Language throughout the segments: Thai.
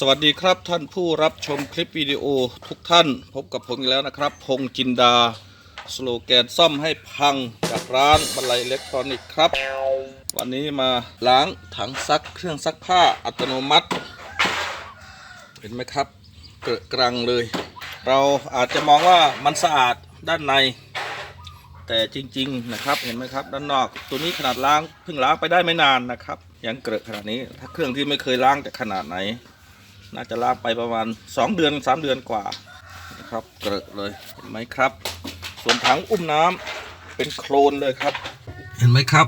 สวัสดีครับท่านผู้รับชมคลิปวิดีโอทุกท่านพบกับผมอีกแล้วนะครับ พงจินดา สโลแกนซ่อมให้พังจากร้านบรรลัยอิเล็กทรอนิกส์ครับ วันนี้มาล้างถังซักเครื่องซักผ้าอัตโนมัติ เห็นไหมครับเกระกรังเลย เราอาจจะมองว่ามันสะอาดด้านใน แต่จริง ๆ นะครับ เห็นไหมครับ ด้านนอก ตัวนี้ขนาดล้างเพิ่งล้างไปได้ไม่นานนะครับ ยังเกระขนาดนี้ถ้าเครื่องที่ไม่เคยล้างจะขนาดไหน น่าจะล้างไปประมาณ 2 เดือน 3 เดือนกว่านะครับเกระเลยเห็นไหมครับ ส่วนถังอุ้มน้ำเป็นโคลนเลยครับ เห็นไหมครับ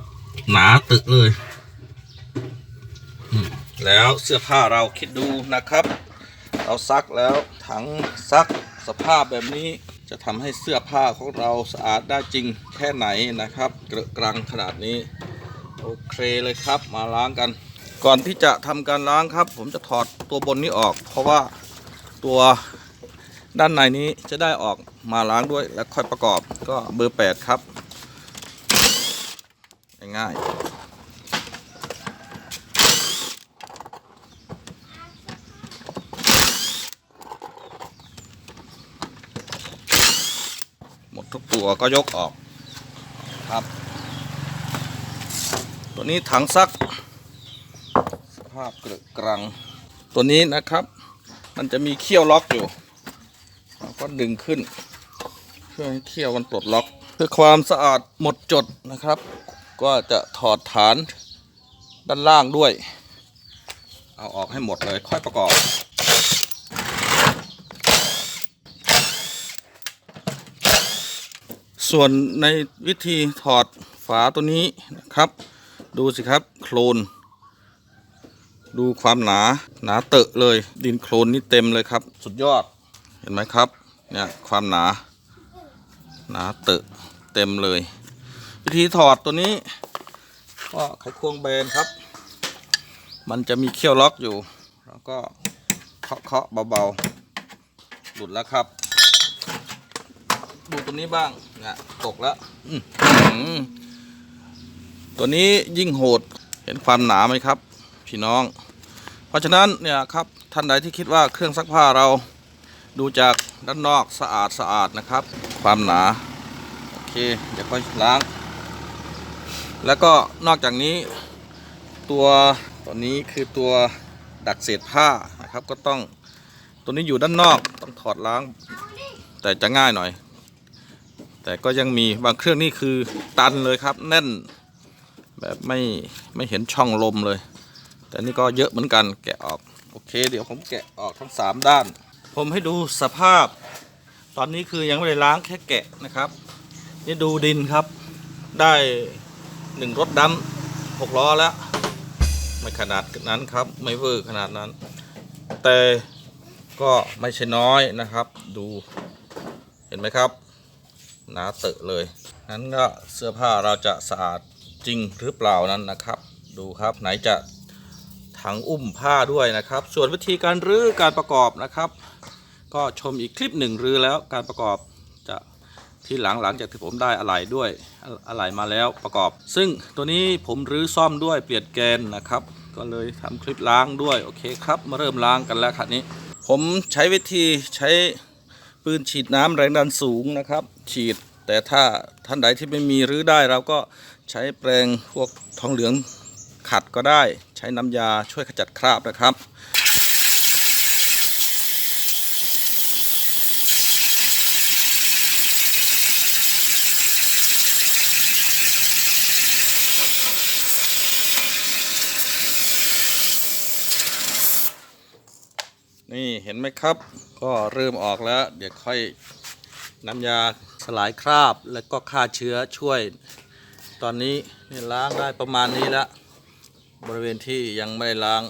หนาตึกเลยอืมแล้วเสื้อผ้าเราคิดดูนะครับ เราซักแล้วถังซักสภาพแบบนี้จะทำให้เสื้อผ้าของเราสะอาดได้จริงแค่ไหนนะครับ เกระกรังขนาดนี้ โอเคเลยครับมาล้างกัน ก่อนที่จะทำการล้างครับ ผมจะถอดตัวบนนี้ออก เพราะว่าตัวด้านในนี้จะได้ออกมาล้างด้วยและค่อยประกอบก็เบอร์ 8 ครับ ง่ายๆหมดทุกตัวก็ยกออกครับ ตัวนี้ถังซัก ภาพเกลือกรัง ตัวนี้นะครับ มันจะมีเขี้ยวล็อกอยู่เราก็ดึงขึ้น เพื่อให้เขี้ยวมันปลดล็อก เพื่อความสะอาดหมดจดนะครับ ก็จะถอดฐานด้านล่างด้วย เอาออกให้หมดเลยค่อยประกอบส่วนในวิธีถอดฝาตัวนี้นะครับ ดูสิครับโคลน ดูความหนา หนาเตอะเลย ดินโคลนนี่เต็มเลยครับ สุดยอด เห็นไหมครับ เนี่ยความหนา หนาเตอะเต็มเลย วิธีถอดตัวนี้ ก็ไขควงแบนครับ มันจะมีเขี้ยวล็อกอยู่ แล้วก็เคาะเคาะเบาๆ หลุดแล้วครับ ดูตัวนี้บ้างเนี่ยตกแล้วตัวนี้ยิ่งโหด เห็นความหนาไหมครับ พี่น้อง เพราะฉะนั้นเนี่ยครับท่านใดที่คิดว่าเครื่องซักผ้าเราดูจากด้านนอกสะอาดสะอาดนะครับ ความหนาโอเคเดี๋ยวค่อยล้าง แล้วก็นอกจากนี้ ตัวตัวนี้คือตัวดักเศษผ้านะครับ ก็ต้องตัวนี้อยู่ด้านนอกต้องถอดล้าง แต่จะง่ายหน่อย แต่ก็ยังมีบางเครื่องนี่คือตันเลยครับ แน่นแบบไม่ไม่เห็นช่องลมเลย แต่นี่ก็เยอะเหมือนกันแกะออก โอเค เดี๋ยวผมแกะออกทั้งสามด้าน ผมให้ดูสภาพ ตอนนี้คือยังไม่ได้ล้างแค่แกะนะครับ นี่ดูดินครับ ได้หนึ่งรถดำหกล้อแล้ว ไม่ขนาดนั้นครับ ไม่เวอร์ขนาดนั้น แต่ก็ไม่ใช่น้อยนะครับ ดูเห็นไหมครับหนาเตอะเลย นั้นก็เสื้อผ้าเราจะสะอาดจริงหรือเปล่านั้นนะครับ ดูครับไหนจะ ถังอุ้มผ้าด้วยนะครับ ส่วนวิธีการรื้อการประกอบนะครับ ก็ชมอีกคลิปหนึ่งรื้อแล้วการประกอบจะที่หลังหลังจากที่ผมได้อะไหล่ด้วยอะไหล่มาแล้วประกอบ ซึ่งตัวนี้ผมรื้อซ่อมด้วยเปลี่ยนแกนนะครับ ก็เลยทำคลิปล้างด้วยโอเคครับมาเริ่มล้างกันแล้วครับนี้ ผมใช้วิธีใช้ปืนฉีดน้ำแรงดันสูงนะครับ ฉีดแต่ถ้าท่านใดที่ไม่มีรื้อได้เราก็ใช้แปรงพวกทองเหลือง ขัดก็ได้ใช้น้ำยาช่วยขจัดคราบนะครับ นี่เห็นไหมครับ ก็เริ่มออกแล้ว เดี๋ยวค่อยน้ำยาสลายคราบ แล้วก็ฆ่าเชื้อช่วย ตอนนี้นี่ล้างได้ประมาณนี้แล้ว บริเวณที่ยังไม่ได้ล้าง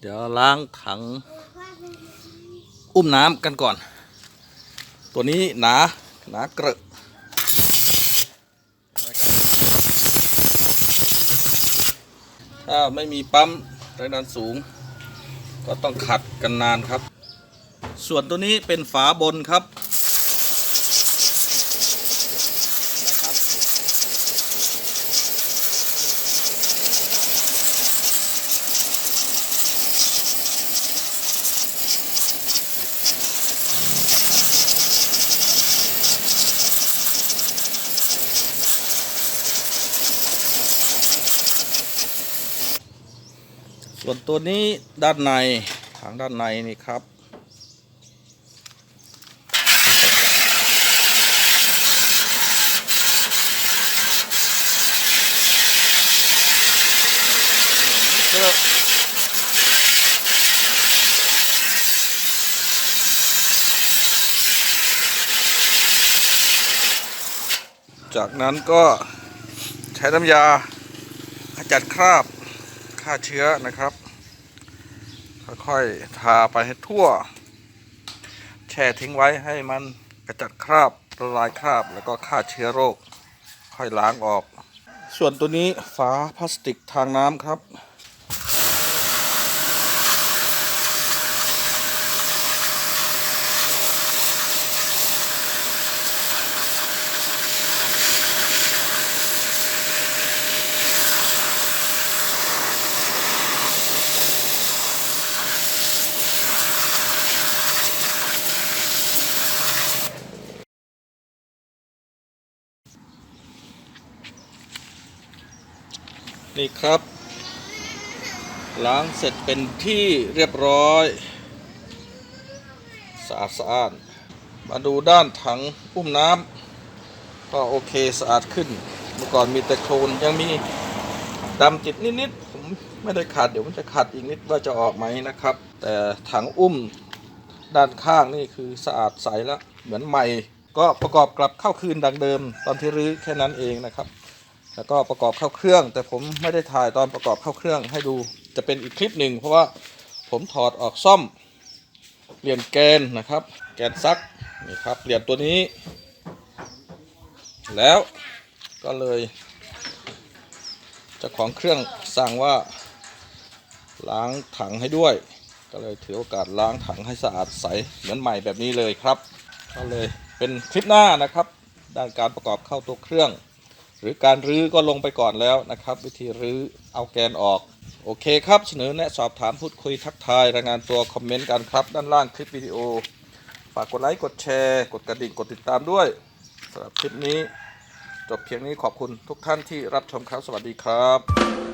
เดี๋ยวล้างถัง อุ้มน้ำกันก่อน ตัวนี้หนาหนาเกระถ้าไม่มีปั๊มแรงดันสูง ก็ต้องขัดกันนานครับ ส่วนตัวนี้เป็นฝาบนครับนะครับ ส่วนตัวนี้ด้านในทางด้านในนี่ครับจากนั้นก็ใช้น้ำยาขจัดคราบฆ่าเชื้อนะครับ ค่อยทาไปให้ทั่ว แช่ทิ้งไว้ให้มันกระจัดคราบละลายคราบแล้วก็ฆ่าเชื้อโรค ค่อยล้างออก ส่วนตัวนี้ฝาพลาสติกทางน้ำครับ นี่ครับ ล้างเสร็จเป็นที่เรียบร้อยสะอาดสะอาดมาดูด้านถังอุ้มน้ำก็โอเคสะอาดขึ้น เมื่อก่อนมีแต่โคลนยังมีดำจิตนิดๆผมไม่ได้ขัดเดี๋ยวมันจะขัดอีกนิดว่าจะออกไหมนะครับ แต่ถังอุ้มด้านข้างนี่คือสะอาดใสแล้วเหมือนใหม่ ก็ประกอบกลับเข้าคืนดังเดิม ตอนที่รื้อแค่นั้นเองนะครับ แล้วก็ประกอบเข้าเครื่อง แต่ผมไม่ได้ถ่ายตอนประกอบเข้าเครื่องให้ดูจะเป็นอีกคลิปหนึ่งเพราะว่าผมถอดออกซ่อมเปลี่ยนแกนนะครับ แกนซักนี่ครับเปลี่ยนตัวนี้ แล้วก็เลยเจ้าของเครื่องสั่งว่าล้างถังให้ด้วย ก็เลยถือโอกาสล้างถังให้สะอาดใสเหมือนใหม่แบบนี้เลยครับ ก็เลยเป็นคลิปหน้านะครับ ด้านการประกอบเข้าตัวเครื่อง หรือการรื้อก็ลงไปก่อนแล้วนะครับ วิธีรื้อเอาแกนออก โอเคครับเสนอแนะสอบถามพูดคุยทักทายรายงานตัวคอมเมนต์กันครับด้านล่างคลิปวิดีโอ ฝากกดไลค์กดแชร์ กดกระดิ่งกดติดตามด้วยสำหรับคลิปนี้ จบเพียงนี้ขอบคุณทุกท่านที่รับชมครับสวัสดีครับ